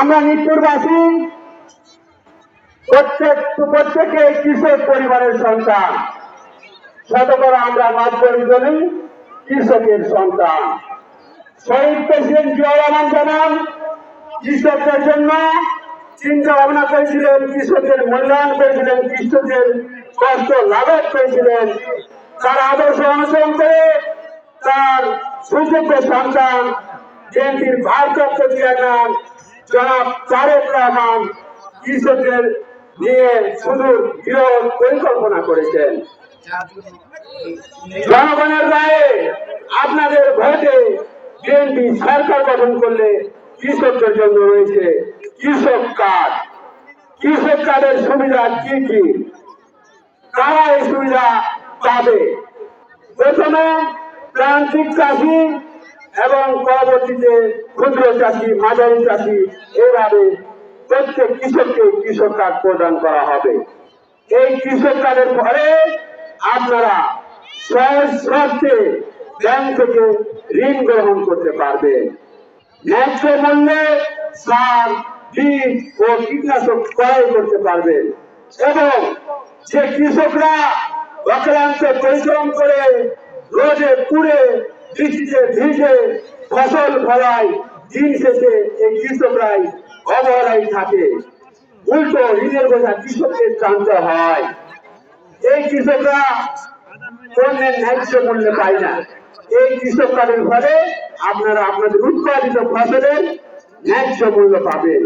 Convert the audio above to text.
আমরা নিত্যবাসী, প্রত্যেক প্রত্যেকে কৃষক পরিবারের সন্তান। শতকরা আমরা জনই কৃষকের সন্তান। শহীদ প্রেসিডেন্ট জিয়াউর রহমান জানান, কৃষকদের জন্য চিন্তা ভাবনা করেছিলেন কৃষকের মূল্যায়ন করেছিলেন, কৃষকের কষ্ট লাভের করেছিলেন। তার আদর্শ অনুসরণ করে তার সুযোগ্য সন্তান বিএনপির ভারপ্রাপ্ত চেয়ারম্যান জনাব তারেক রহমান কৃষকদের নিয়ে বিরোধ পরিকল্পনা করেছেন। জনগণের রায়ে আপনাদের ভোটে বিএনপি সরকার গঠন করলে কৃষকদের জন্য রয়েছে কৃষক কার্ড। কৃষক কার্ডের সুবিধা কি কি? কারা এই সুবিধা পাবে? প্রথমে প্রান্তিক চাষি এবং পরবর্তীতে ক্ষুদ্র চাষি, মাঝারি চাষি এইভাবে প্রত্যেক কৃষককে কৃষক কার্ড প্রদান করা হবে। এই কৃষক কার্ডের পরে আপনারা শর্তে ব্যাংক থেকে ঋণ গ্রহণ করতে পারবেন। ন্যায্য মূল্যে সার, বীজ ও কীটনাশক ক্রয় করতে পারবেন এবং যে কৃষকরা অক্লান্ত পরিশ্রম করে রোদে পুড়ে বৃষ্টিতে ভিজে ফসল ফলায়, দিন শেষে এই কৃষকরাই অবহেলায় থাকে। উল্টো ঋণের বোঝা কৃষকদের টানতে হয়। এই কৃষকরা পণ্যের ন্যায্য মূল্যে পায় না। এই কৃষক কার্ডের ফলে আপনারা আপনাদের উৎপাদিত ফসলের ন্যায্য মূল্য পাবেন।